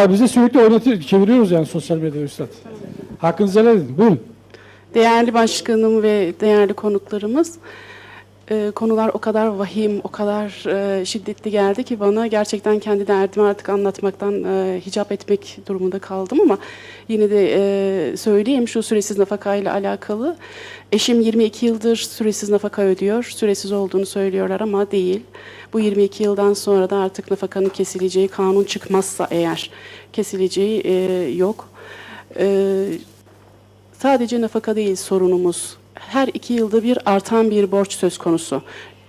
var. Biz de sürekli oynatıyoruz, çeviriyoruz yani sosyal medyada Üstad. Hakkınızı helal edin. Buyurun. Değerli başkanım ve değerli konuklarımız, e, konular o kadar vahim, o kadar e, şiddetli geldi ki bana gerçekten kendi derdimi artık anlatmaktan e, hicap etmek durumunda kaldım ama yine de e, söyleyeyim şu süresiz nafakayla alakalı. Eşim 22 yıldır süresiz nafaka ödüyor. Süresiz olduğunu söylüyorlar ama değil. Bu 22 yıldan sonra da artık nafakanın kesileceği, kanun çıkmazsa eğer kesileceği e, yok. E, Sadece nafaka değil sorunumuz. Her iki yılda bir artan bir borç söz konusu.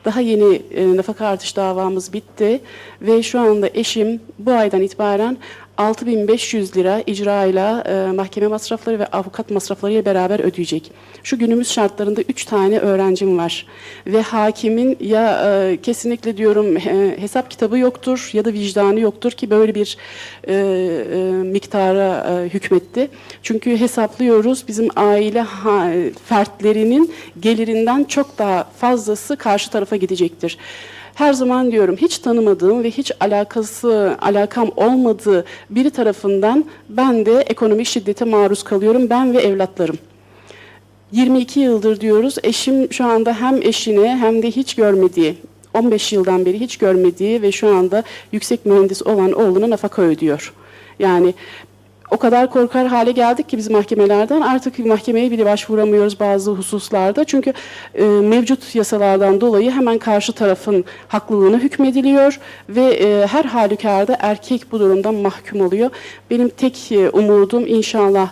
Daha yeni e, nafaka artış davamız bitti ve şu anda eşim bu aydan itibaren 6500 lira icrayla e, mahkeme masrafları ve avukat masraflarıyla beraber ödeyecek. Şu günümüz şartlarında 3 tane öğrencim var ve hakimin ya e, kesinlikle diyorum e, hesap kitabı yoktur ya da vicdanı yoktur ki böyle bir e, e, miktara e, hükmetti. Çünkü hesaplıyoruz bizim aile ha- fertlerinin gelirinden çok daha fazlası karşı tarafa gidecektir. Her zaman diyorum hiç tanımadığım ve hiç alakası alakam olmadığı biri tarafından ben de ekonomik şiddete maruz kalıyorum ben ve evlatlarım. 22 yıldır diyoruz. Eşim şu anda hem eşine hem de hiç görmediği, 15 yıldan beri hiç görmediği ve şu anda yüksek mühendis olan oğluna nafaka ödüyor. Yani o kadar korkar hale geldik ki biz mahkemelerden artık mahkemeye bile başvuramıyoruz bazı hususlarda. Çünkü e, mevcut yasalardan dolayı hemen karşı tarafın haklılığına hükmediliyor ve e, her halükarda erkek bu durumdan mahkum oluyor. Benim tek e, umudum inşallah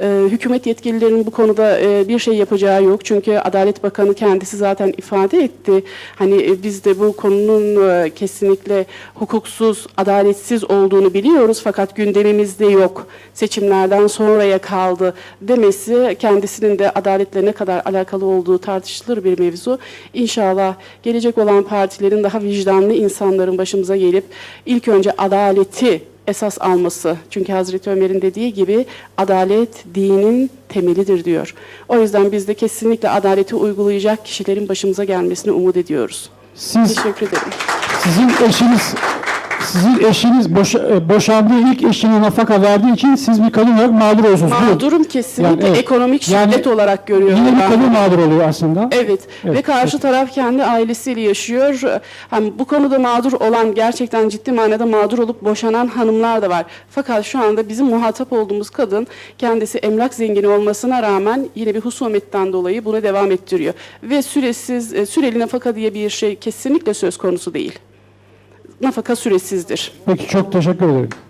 e, hükümet yetkililerinin bu konuda e, bir şey yapacağı yok. Çünkü Adalet Bakanı kendisi zaten ifade etti. Hani e, biz de bu konunun e, kesinlikle hukuksuz, adaletsiz olduğunu biliyoruz fakat gündemimizde yok. Seçimlerden sonraya kaldı demesi kendisinin de adaletle ne kadar alakalı olduğu tartışılır bir mevzu. İnşallah gelecek olan partilerin daha vicdanlı insanların başımıza gelip ilk önce adaleti esas alması. Çünkü Hazreti Ömer'in dediği gibi adalet dinin temelidir diyor. O yüzden biz de kesinlikle adaleti uygulayacak kişilerin başımıza gelmesini umut ediyoruz. Siz, Teşekkür ederim. sizin eşiniz sizin eşiniz boş, e, boşandığı ilk eşine nafaka verdiği için siz bir kadın olarak mağdur oluyorsunuz. Buyurun. Mağdurum kesinlikle Yani evet. ekonomik Yani şiddet olarak görüyorum. Yine bir ben kadın mağdur oluyor aslında. Evet. Evet, ve karşı taraf kendi ailesiyle yaşıyor. Hem bu konuda mağdur olan gerçekten ciddi manada mağdur olup boşanan hanımlar da var. Fakat şu anda bizim muhatap olduğumuz kadın kendisi emlak zengini olmasına rağmen yine bir husumetten dolayı bunu devam ettiriyor. Ve süresiz e, süreli nafaka diye bir şey kesinlikle söz konusu değil. Nafaka süresizdir. Peki çok teşekkür ederim.